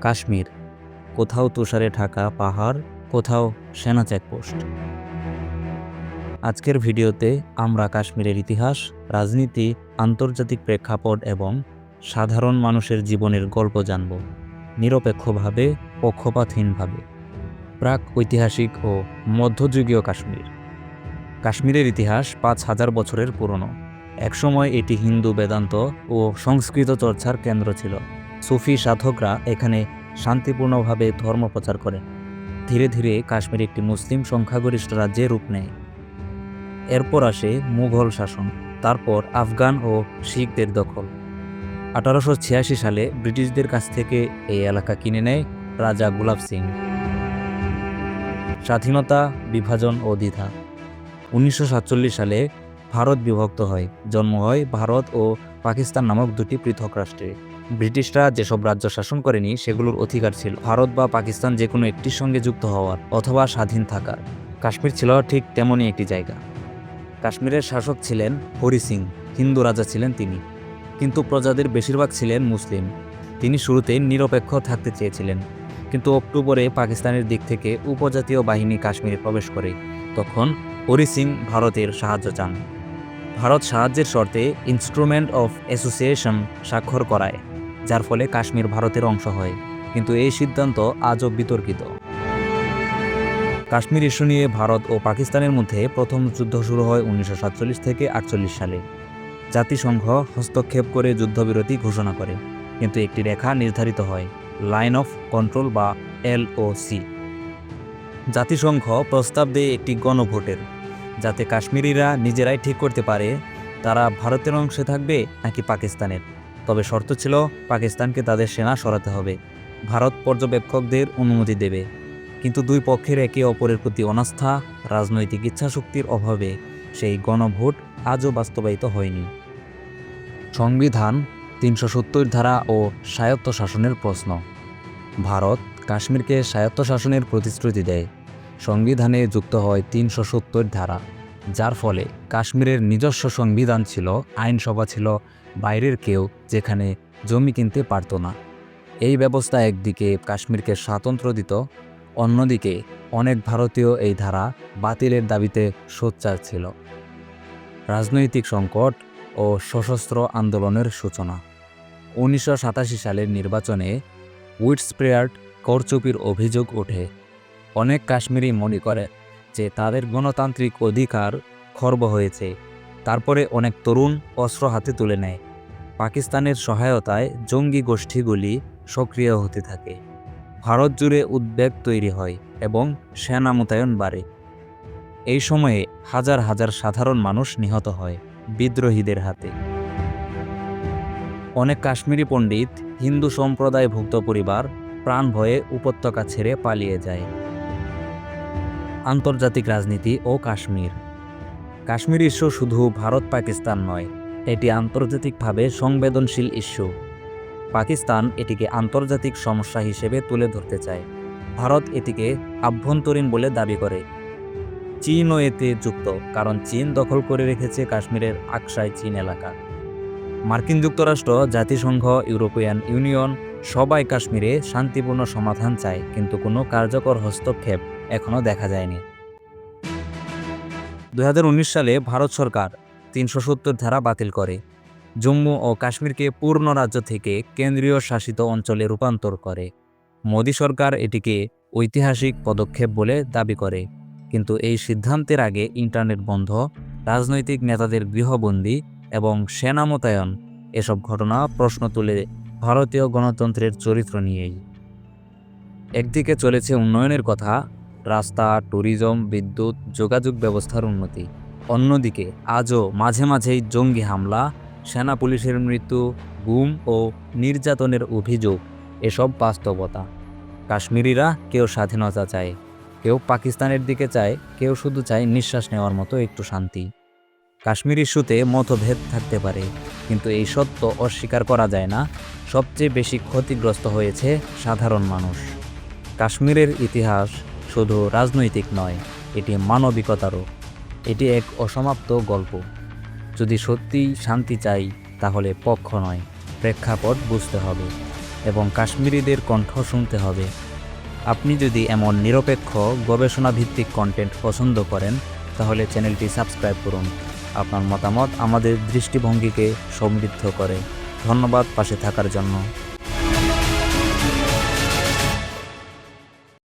কাশ্মীর। কোথাও তুষারে ঢাকা পাহাড়, কোথাও সেনা চেকপোস্ট। আজকের ভিডিওতে আমরা কাশ্মীরের ইতিহাস, রাজনীতি, আন্তর্জাতিক প্রেক্ষাপট এবং সাধারণ মানুষের জীবনের গল্প জানব নিরপেক্ষভাবে, পক্ষপাতহীনভাবে। প্রাক ঐতিহাসিক ও মধ্যযুগীয় কাশ্মীর। কাশ্মীরের ইতিহাস পাঁচ হাজার বছরের পুরনো। একসময় এটি হিন্দু বেদান্ত ও সংস্কৃত চর্চার কেন্দ্র ছিল। সুফি সাধকরা এখানে শান্তিপূর্ণভাবে ধর্ম প্রচার করেন ধীরে ধীরে কাশ্মীর একটি মুসলিম সংখ্যাগরিষ্ঠ রাজ্যে রূপ নেয়। এরপর আসে মুঘল শাসন, তারপর আফগান ও শিখদের দখল। আঠারোশো ছিয়াশি সালে ব্রিটিশদের কাছ থেকে এই এলাকা কিনে নেয় রাজা গুলাব সিং। স্বাধীনতা, বিভাজন ও দ্বিধা। উনিশশো সাতচল্লিশ সালে ভারত বিভক্ত হয়, জন্ম হয় ভারত ও পাকিস্তান নামক দুটি পৃথক রাষ্ট্রে। ব্রিটিশরা যেসব রাজ্য শাসন করেনি, সেগুলোর অধিকার ছিল ভারত বা পাকিস্তান যে কোনো একটির সঙ্গে যুক্ত হওয়ার অথবা স্বাধীন থাকার। কাশ্মীর ছিল ঠিক তেমনই একটি জায়গা। কাশ্মীরের শাসক ছিলেন হরি সিং, হিন্দু রাজা ছিলেন তিনি। কিন্তু প্রজাদের বেশিরভাগ ছিলেন মুসলিম। তিনি শুরুতেই নিরপেক্ষ থাকতে চেয়েছিলেন। কিন্তু অক্টোবরে পাকিস্তানের দিক থেকে উপজাতীয় বাহিনী কাশ্মীরে প্রবেশ করে। তখন হরি সিং ভারতের সাহায্য চান। ভারত সাহায্যের শর্তে ইনস্ট্রুমেন্ট অফ অ্যাসোসিয়েশন স্বাক্ষর করায়। যার ফলে কাশ্মীর ভারতের অংশ হয়, কিন্তু এই সিদ্ধান্ত আজও বিতর্কিত। কাশ্মীর ইস্যু নিয়ে ভারত ও পাকিস্তানের মধ্যে প্রথম যুদ্ধ শুরু হয় উনিশশো সাতচল্লিশ থেকে আটচল্লিশ সালে। জাতিসংঘ হস্তক্ষেপ করে যুদ্ধবিরতি ঘোষণা করে, কিন্তু একটি রেখা নির্ধারিত হয়, লাইন অফ কন্ট্রোল বা এলওসি জাতিসংঘ প্রস্তাব দেয় একটি গণভোটের, যাতে কাশ্মীরিরা নিজেরাই ঠিক করতে পারে, তারা ভারতের অংশে থাকবে নাকি পাকিস্তানের। তবে শর্ত ছিল পাকিস্তানকে তাদের সেনা সরাতে হবে। ভারত পর্যবেক্ষকদের অনুমতি দেবে। কিন্তু দুই পক্ষের একে অপরের প্রতি অনাস্থা, রাজনৈতিক ইচ্ছাশক্তির অভাবে সেই গণভোট আজও বাস্তবায়িত হয়নি। সংবিধান তিনশো সত্তর ধারা ও স্বায়ত্ত শাসনের প্রশ্ন। ভারত কাশ্মীরকে স্বায়ত্তশাসনের প্রতিশ্রুতি দেয়। সংবিধানে যুক্ত হয় তিনশো সত্তর ধারা, যার ফলে কাশ্মীরের নিজস্ব সংবিধান ছিল, আইনসভা ছিল বাইরের কেউ যেখানে জমি কিনতে পারত না। এই ব্যবস্থা একদিকে কাশ্মীরকে স্বাতন্ত্র্য দিত, অন্যদিকে অনেক ভারতীয় এই ধারা বাতিলের দাবিতে সোচ্চার ছিল। রাজনৈতিক সংকট ও সশস্ত্র আন্দোলনের সূচনা। উনিশশো সাতাশি সালের নির্বাচনে উইটস্প্রেয়ার্ড করচুপির অভিযোগ ওঠে। অনেক কাশ্মীরি মনে করে যে তাদের গণতান্ত্রিক অধিকার খর্ব হয়েছে, তারপরে অনেক তরুণ অস্ত্র হাতে তুলে নেয়। পাকিস্তানের সহায়তায় জঙ্গি গোষ্ঠীগুলি সক্রিয় হতে থাকে। ভারত জুড়ে উদ্বেগ তৈরি হয় এবং সেনা মোতায়েন বাড়ে। এই সময়ে হাজার হাজার সাধারণ মানুষ নিহত হয় বিদ্রোহীদের হাতে। অনেক কাশ্মীরি পণ্ডিত হিন্দু সম্প্রদায়ভুক্ত পরিবার প্রাণ ভয়ে উপত্যকা ছেড়ে পালিয়ে যায়। আন্তর্জাতিক রাজনীতি ও কাশ্মীর। কাশ্মীর ইস্যু শুধু ভারত পাকিস্তান নয় এটি আন্তর্জাতিকভাবে সংবেদনশীল ইস্যু। পাকিস্তান এটিকে আন্তর্জাতিক সমস্যা হিসেবে তুলে ধরতে চায়। ভারত এটিকে আভ্যন্তরীণ বলে দাবি করে। চীনও এতে যুক্ত, কারণ চীন দখল করে রেখেছে কাশ্মীরের আকসাই চীন এলাকা। মার্কিন যুক্তরাষ্ট্র, জাতিসংঘ, ইউরোপিয়ান ইউনিয়ন সবাই কাশ্মীরে শান্তিপূর্ণ সমাধান চায়, কিন্তু কোনো কার্যকর হস্তক্ষেপ এখনও দেখা যায়নি। দুহাজার উনিশ সালে ভারত সরকার তিনশো সত্তর ধারা বাতিল করে। জম্মু ও কাশ্মীরকে পূর্ণ রাজ্য থেকে কেন্দ্রীয় শাসিত অঞ্চলে রূপান্তর করে। মোদী সরকার এটিকে ঐতিহাসিক পদক্ষেপ বলে দাবি করে। কিন্তু এই সিদ্ধান্তের আগে ইন্টারনেট বন্ধ, রাজনৈতিক নেতাদের গৃহবন্দী এবং সেনা মোতায়েন, এসব ঘটনা প্রশ্ন তুলে ভারতীয় গণতন্ত্রের চরিত্র নিয়েই। একদিকে চলেছে উন্নয়নের কথা, রাস্তা, ট্যুরিজম, বিদ্যুৎ, যোগাযোগ ব্যবস্থার উন্নতি। অন্যদিকে, আজও মাঝে মাঝেই জঙ্গি হামলা, সেনা পুলিশের মৃত্যু, গুম ও নির্যাতনের অভিযোগ, এসব বাস্তবতা। কাশ্মীরিরা কেউ স্বাধীনতা চায়, কেউ পাকিস্তানের দিকে চায়, কেউ শুধু চায় নিঃশ্বাস নেওয়ার মতো একটু শান্তি। কাশ্মীর ইস্যুতে মতভেদ থাকতে পারে, কিন্তু এই সত্য অস্বীকার করা যায় না, সবচেয়ে বেশি ক্ষতিগ্রস্ত হয়েছে সাধারণ মানুষ। কাশ্মীরের ইতিহাস শুধু রাজনৈতিক নয়, এটি মানবিকতারও। এটি এক অসমাপ্ত গল্প। যদি সত্যিই শান্তি চাই, তাহলে পক্ষ নয়, প্রেক্ষাপট বুঝতে হবে এবং কাশ্মীরিদের কণ্ঠ শুনতে হবে। আপনি যদি এমন নিরপেক্ষ গবেষণা ভিত্তিক কন্টেন্ট পছন্দ করেন, তাহলে চ্যানেলটি সাবস্ক্রাইব করুন। আপনার মতামত আমাদের দৃষ্টিভঙ্গিকে সমৃদ্ধ করে। ধন্যবাদ পাশে থাকার জন্য।